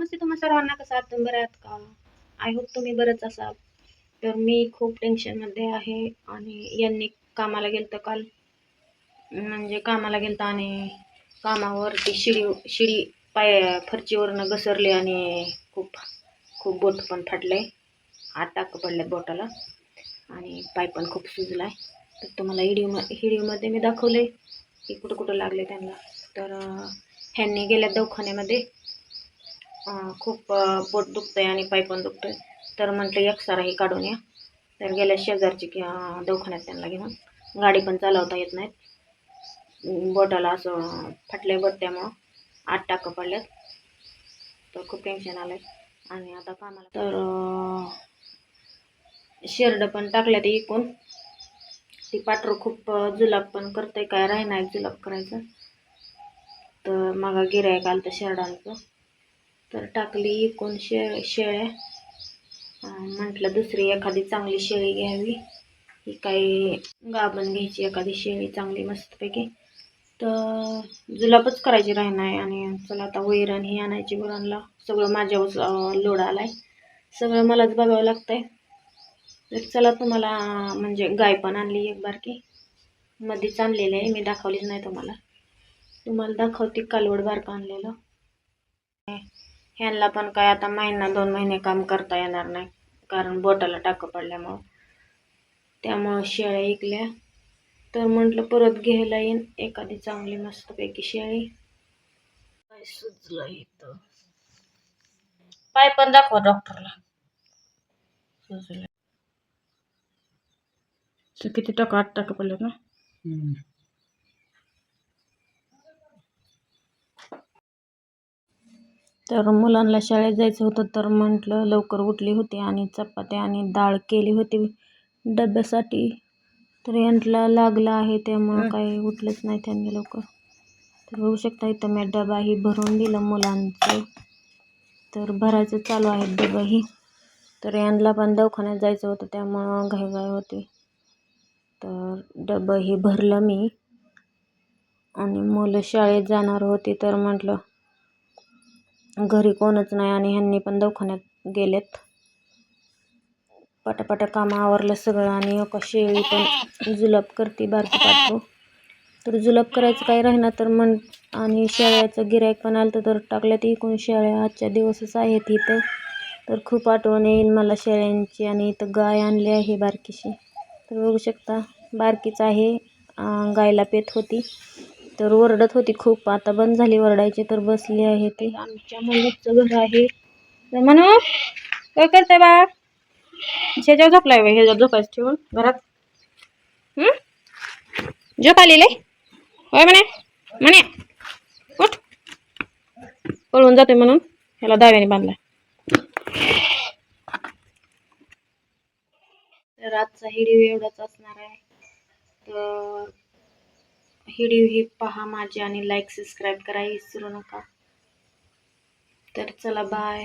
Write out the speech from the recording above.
नमस्ते तुम्हा सर्वांना कसं आहात तुम्ही बरे आहात का? आय होप तुम्ही बरंच असाल. तर मी खूप टेन्शनमध्ये आहे आणि यांनी कामाला गेलं काल. म्हणजे कामाला गेलं आणि कामावरती शिडी शिडी पाय फरचीवरनं घसरले आणि खूप खूप बोट पण फाटले आत टाक पडले बोटाला. आणि पाय पण खूप सुजला आहे तर तुम्हाला हिडिओ हिडिओमध्ये मी दाखवले की कुठं कुठं लागले त्यांना. तर ह्यांनी गेल्या दवाखान्यामध्ये खूप पोट दुखतं आहे आणि पाय पण दुखतोय. तर म्हटलं एक्सरा हे काढून या. तर गेल्या शेजारची दवाखान्यात त्यांना घेऊन. गाडी पण चालवता येत नाहीत. बोटाला असं फाटले बोट त्यामुळं आत टाकं पडल्यात. तर खूप टेन्शन आलं आहे आणि आता कामाला तर शेरडं पण टाकल्यात इकून ती पाठरू खूप जुलाब पण करते काय राहीना जुलाब करायचं? तर मागा गिरायक आलं तर शेरडांचं. तर टाकली एकूण शे शेळ्या. म्हटलं दुसरी एखादी चांगली शेळी घ्यावी. ही काही गाभण घ्यायची एखादी शेळी चांगली मस्तपैकी. तर जुलापच करायची राहणार आणि चला आता वैरण ही आणायची गुरांना सगळं माझ्यावर लोड आला आहे सगळं मलाच बघावं लागतं तर चला तुम्हाला म्हणजे गाय पण आणली एक बारकी मध्येच आणलेली आहे मी दाखवलीच नाही तुम्हाला. तुम्हाला दाखवते कालवड बारका आणलेलं. ह्यांना पण काय आता महिना दोन महिने काम करता येणार नाही. कारण बोटाला टाकं पडल्यामुळं. त्यामुळं शेळ्या ऐकल्या तर म्हटलं परत घ्यायला येईन. एखादी चांगली मस्तपैकी शेळी. काय सुचलं इथं? पाय पण दाखवा डॉक्टरला. सुजलं. किती टक्का आठ टक्का पडलं ना? तर मुलांना शाळेत जायचं होतं तर म्हटलं लवकर उठली होती आणि चपात्या आणि डाळ केली होती डब्यासाठी. तर यांना लागलं आहे त्यामुळं काही उठलंच नाही त्यांनी लवकर. तर बघू शकता इथं मी डबाही भरून दिलं मुलांचं. तर भरायचं चालू आहे डबंही. तर यांना पण दवाखान्यात जायचं होतं त्यामुळं घाईघाई होती. तर डबंही भरलं मी. आणि मुलं शाळेत जाणार होती तर म्हटलं घरी कोणच नाही आणि ह्यांनी पण दवाखान्यात गेलेत. पटापटा कामं आवरलं सगळं आणि अका शेळी पण जुलाब करते बारकी पाठवू तर जुलाब करायचं काही राहिना तर मन आणि शेळ्याचं गिरायक पण आलं तर टाकल्यात इकून शेळ्या आजच्या दिवसच आहेत इथं. तर खूप आठवण येईल मला शेळ्यांची आणि इथं गाय आणली आहे बारकीशी. तर बघू शकता बारकीच आहे गायला पेत होती. तर ओरडत होती खूप. आता बंद झाली ओरडायची तर बसली आहे ती. आमच्या मुलीचं घर आहे. तर म्हणू काय करते बा? ह्याच्यावर झोपलाय बाई ह्याच्यावर झोपायचं ठेवून घरात. झोप आलेले? होय म्हणे? म्हणे उठ. पळून जाते म्हणून. ह्याला दाव्याने बांधलाय. तर आजचा व्हिडिओ एवढाच असणार आहे. तर व्हिडिओ ही पहा माझे आणि लाईक सबस्क्राईब करा विसरू नका. तर चला बाय